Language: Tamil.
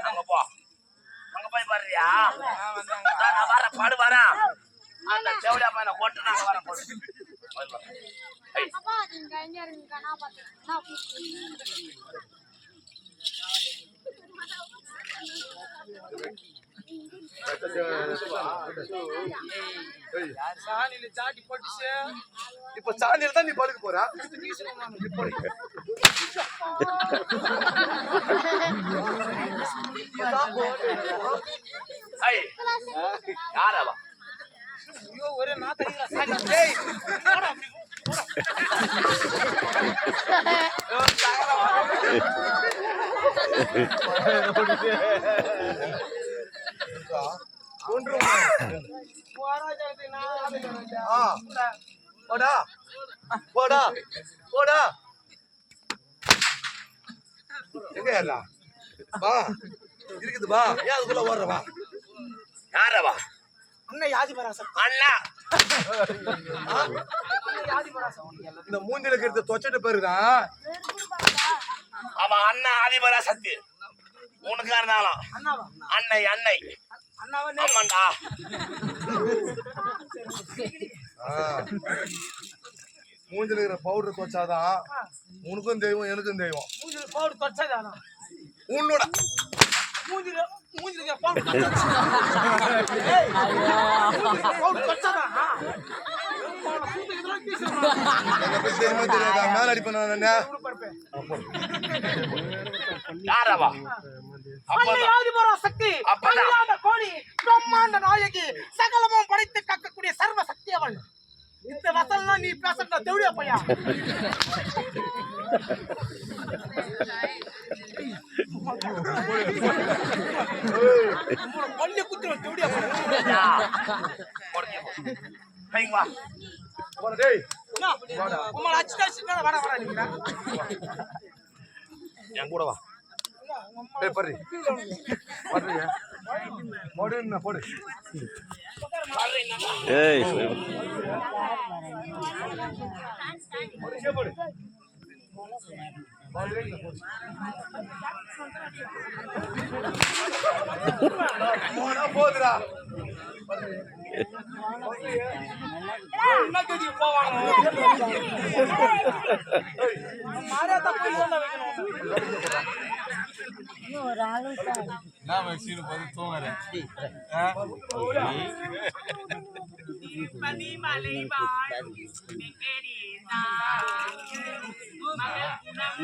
அங்க போ. அங்க போய் பாருயா நான் வர பாடு வரேன் அந்த செவடியா பையனை கொட்டு நாங்க வர போடு போய். ஏய், அப்பா நீங்க எங்க இருக்கீங்க நான் பார்த்தேன் இப்ப சாணியில தான் நீ படுக்க போற? ஏய், யார் அவ? ஐயோ ஒரே நாத்தடிக்கிறா சாணி போடா. போடா. போடா. எங்க ஏறலாம் வா. இருக்குது வா. ஏன் அதுக்குள்ள ஓடுற வா. யார் அவ? அண்ணன் யாதி பராசம் அண்ணா. இந்த மூஞ்சில இருக்கிறத தொச்சிட்ட பேருதான் அவன் அண்ணா ஆதிபரா சக்தி உனக்கு இருந்தாலும். அன்னை அன்னை. அண்ணாவா ஆமாண்டா. மூஞ்சில இருக்கிற பவுடர் தொச்சாதான் உனக்கும் தெய்வம் எனக்கும் தெய்வம். மூஞ்சில பவுடர் தொச்சாதானா? உன்னோட. மூஞ்சில மூஞ்சில பவுடர் பவுடர் தெரியாதா? மேல அடிப்பேன் சக்தி. அழியாத கோடி பிரம்மாண்ட நாயகி சகலமும் படைத்து காக்கக்கூடிய சர்வ சக்தி அவள் இந்த வசல்லாம் நீ பேசுற தேவடியா பையா பள்ளி குத்துறோம் தேவடியா பையா யா. பொறுக்கி போ. கைங்க வா. போடா டேய் உங்களை அச்சுட்டா சின்ன வட வட நீங்க என் கூட வா டேய் பர்ரி பர்ரி போடு என்ன போடு. ஏய். போடு. போடு. போடா. ஒரு ஆளு நான்